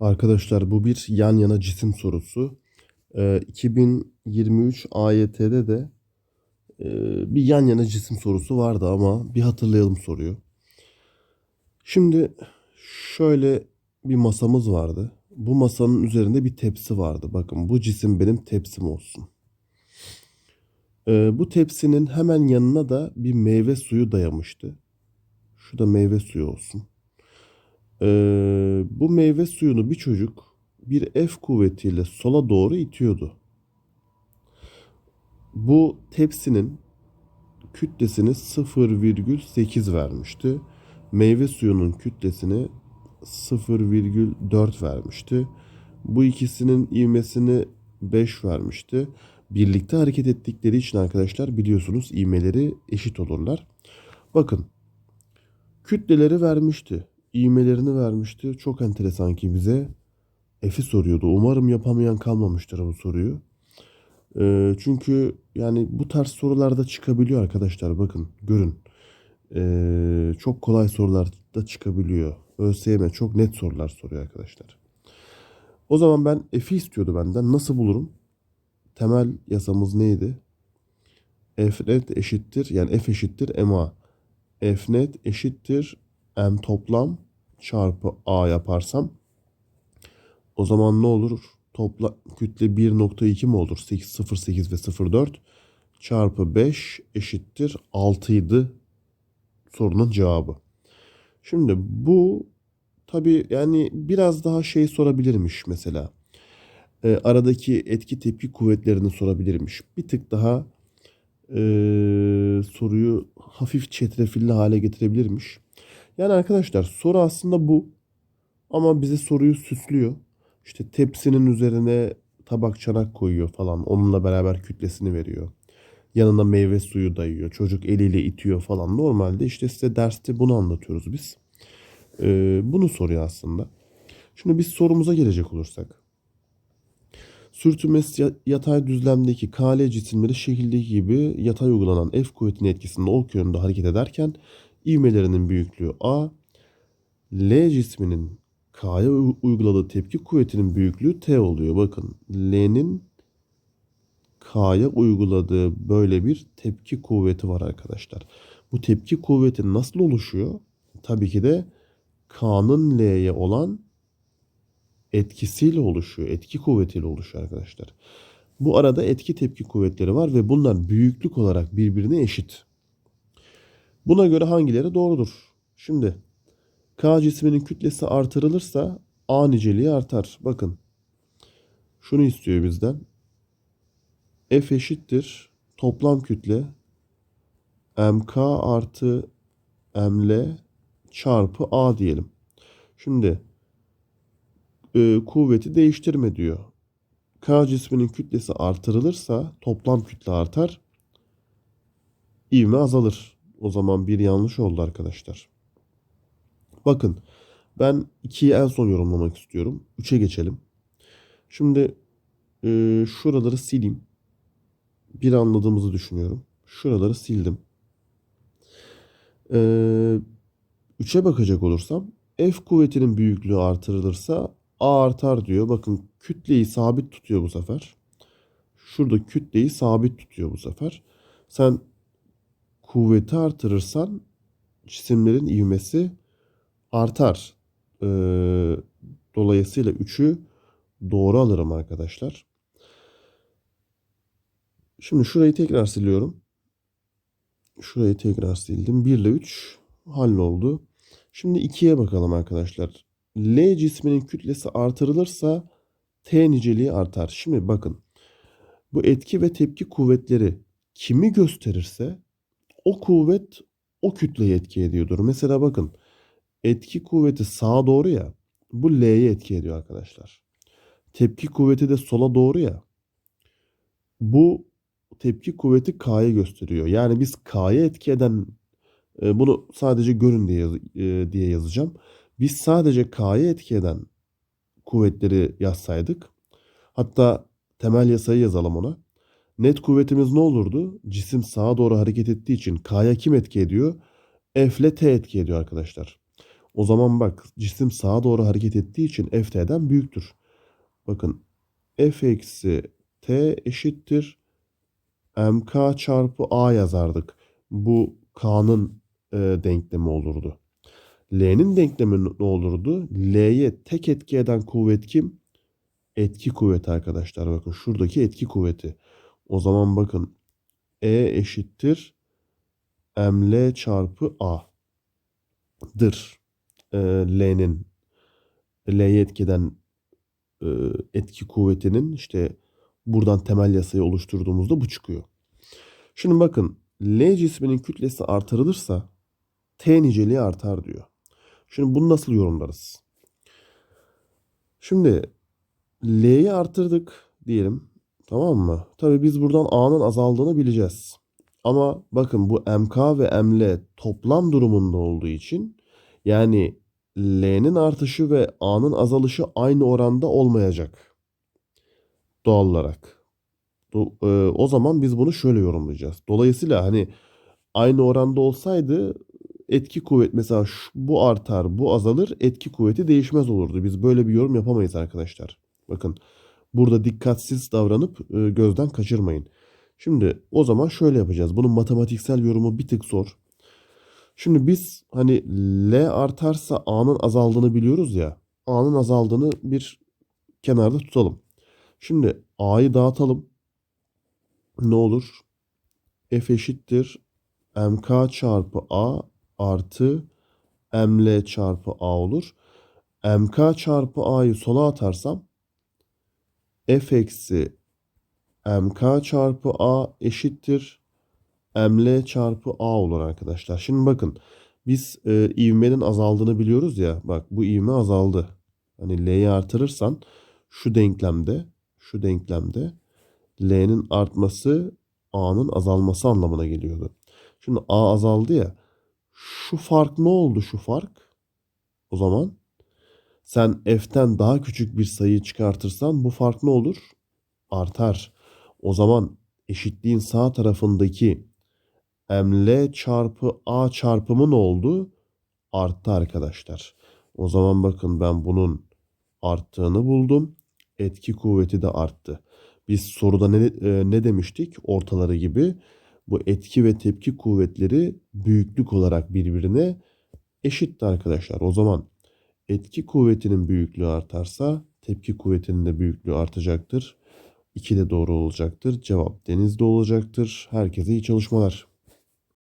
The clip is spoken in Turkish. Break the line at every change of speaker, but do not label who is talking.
Arkadaşlar bu bir yan yana cisim sorusu. Ee, 2023 AYT'de de e, bir yan yana cisim sorusu vardı ama bir hatırlayalım soruyu. Şimdi şöyle bir masamız vardı. Bu masanın üzerinde bir tepsi vardı. Bakın bu cisim benim tepsim olsun. Ee, bu tepsinin hemen yanına da bir meyve suyu dayamıştı. Şu da meyve suyu olsun. Ee, bu meyve suyunu bir çocuk bir F kuvvetiyle sola doğru itiyordu. Bu tepsinin kütlesini 0,8 vermişti. Meyve suyunun kütlesini 0,4 vermişti. Bu ikisinin ivmesini 5 vermişti. Birlikte hareket ettikleri için arkadaşlar biliyorsunuz ivmeleri eşit olurlar. Bakın kütleleri vermişti. İğmelerini vermişti. Çok enteresan ki bize F'i soruyordu. Umarım yapamayan kalmamıştır bu soruyu. Ee, çünkü yani bu tarz sorularda çıkabiliyor arkadaşlar. Bakın görün. Ee, çok kolay sorular da çıkabiliyor. ÖSYM çok net sorular soruyor arkadaşlar. O zaman ben F'i istiyordu benden. Nasıl bulurum? Temel yasamız neydi? F eşittir yani F eşittir MA. F eşittir M toplam çarpı A yaparsam o zaman ne olur? Topla kütle 1.2 mi olur? 8, 0.8 ve 0.4 çarpı 5 eşittir 6 idi sorunun cevabı. Şimdi bu tabi yani biraz daha şey sorabilirmiş mesela. E, aradaki etki tepki kuvvetlerini sorabilirmiş. Bir tık daha e, soruyu hafif çetrefilli hale getirebilirmiş. Yani arkadaşlar soru aslında bu. Ama bize soruyu süslüyor. İşte tepsinin üzerine tabak çanak koyuyor falan. Onunla beraber kütlesini veriyor. Yanına meyve suyu dayıyor. Çocuk eliyle itiyor falan. Normalde işte size derste bunu anlatıyoruz biz. Ee, bunu soruyor aslında. Şimdi biz sorumuza gelecek olursak. Sürtünmesi yatay düzlemdeki KL cisimleri şekildeki gibi yatay uygulanan F kuvvetinin etkisinde ok yönünde hareket ederken ivmelerinin büyüklüğü A, L cisminin K'ya uyguladığı tepki kuvvetinin büyüklüğü T oluyor. Bakın L'nin K'ya uyguladığı böyle bir tepki kuvveti var arkadaşlar. Bu tepki kuvveti nasıl oluşuyor? Tabii ki de K'nın L'ye olan etkisiyle oluşuyor. Etki kuvvetiyle oluşuyor arkadaşlar. Bu arada etki tepki kuvvetleri var ve bunlar büyüklük olarak birbirine eşit. Buna göre hangileri doğrudur? Şimdi K cisminin kütlesi artırılırsa A niceliği artar. Bakın. Şunu istiyor bizden. F eşittir toplam kütle MK artı ML çarpı A diyelim. Şimdi e, kuvveti değiştirme diyor. K cisminin kütlesi artırılırsa toplam kütle artar. İvme azalır. O zaman bir yanlış oldu arkadaşlar. Bakın ben 2'yi en son yorumlamak istiyorum. 3'e geçelim. Şimdi e, şuraları sileyim. Bir anladığımızı düşünüyorum. Şuraları sildim. E, 3'e bakacak olursam F kuvvetinin büyüklüğü artırılırsa A artar diyor. Bakın kütleyi sabit tutuyor bu sefer. Şurada kütleyi sabit tutuyor bu sefer. Sen kuvveti artırırsan cisimlerin ivmesi artar. Ee, dolayısıyla 3'ü doğru alırım arkadaşlar. Şimdi şurayı tekrar siliyorum. Şurayı tekrar sildim. 1 ile 3 halloldu. Şimdi 2'ye bakalım arkadaşlar. L cisminin kütlesi artırılırsa T niceliği artar. Şimdi bakın. Bu etki ve tepki kuvvetleri kimi gösterirse o kuvvet o kütleye etki ediyordur. Mesela bakın etki kuvveti sağa doğru ya bu L'ye etki ediyor arkadaşlar. Tepki kuvveti de sola doğru ya bu tepki kuvveti K'ya gösteriyor. Yani biz K'ya etki eden e, bunu sadece görün diye, e, diye yazacağım. Biz sadece K'ya etki eden kuvvetleri yazsaydık hatta temel yasayı yazalım ona. Net kuvvetimiz ne olurdu? Cisim sağa doğru hareket ettiği için K'ya kim etki ediyor? F ile T etki ediyor arkadaşlar. O zaman bak cisim sağa doğru hareket ettiği için F T'den büyüktür. Bakın F eksi T eşittir MK çarpı A yazardık. Bu K'nın e, denklemi olurdu. L'nin denklemi ne olurdu? L'ye tek etki eden kuvvet kim? Etki kuvveti arkadaşlar. Bakın şuradaki etki kuvveti. O zaman bakın E eşittir ml çarpı a'dır. E, L'nin L'ye etkiden e, etki kuvvetinin işte buradan temel yasayı oluşturduğumuzda bu çıkıyor. Şimdi bakın L cisminin kütlesi artırılırsa T niceliği artar diyor. Şimdi bunu nasıl yorumlarız? Şimdi L'yi artırdık diyelim. Tamam mı? Tabii biz buradan A'nın azaldığını bileceğiz. Ama bakın bu MK ve ML toplam durumunda olduğu için yani L'nin artışı ve A'nın azalışı aynı oranda olmayacak. Doğal olarak. E, O zaman biz bunu şöyle yorumlayacağız. Dolayısıyla hani aynı oranda olsaydı etki kuvvet mesela şu- bu artar, bu azalır, etki kuvveti değişmez olurdu. Biz böyle bir yorum yapamayız arkadaşlar. Bakın burada dikkatsiz davranıp e, gözden kaçırmayın. Şimdi o zaman şöyle yapacağız. Bunun matematiksel yorumu bir tık zor. Şimdi biz hani L artarsa A'nın azaldığını biliyoruz ya. A'nın azaldığını bir kenarda tutalım. Şimdi A'yı dağıtalım. Ne olur? F eşittir MK çarpı A artı ML çarpı A olur. MK çarpı A'yı sola atarsam F eksi MK çarpı A eşittir ML çarpı A olur arkadaşlar. Şimdi bakın biz e, ivmenin azaldığını biliyoruz ya. Bak bu ivme azaldı. Hani L'yi artırırsan şu denklemde şu denklemde L'nin artması A'nın azalması anlamına geliyordu. Şimdi A azaldı ya. Şu fark ne oldu şu fark? O zaman sen F'ten daha küçük bir sayı çıkartırsan bu fark ne olur? Artar. O zaman eşitliğin sağ tarafındaki ML çarpı A çarpımı ne oldu? Arttı arkadaşlar. O zaman bakın ben bunun arttığını buldum. Etki kuvveti de arttı. Biz soruda ne, e, ne demiştik? Ortaları gibi bu etki ve tepki kuvvetleri büyüklük olarak birbirine eşitti arkadaşlar. O zaman etki kuvvetinin büyüklüğü artarsa tepki kuvvetinin de büyüklüğü artacaktır. İki de doğru olacaktır. Cevap denizde olacaktır. Herkese iyi çalışmalar.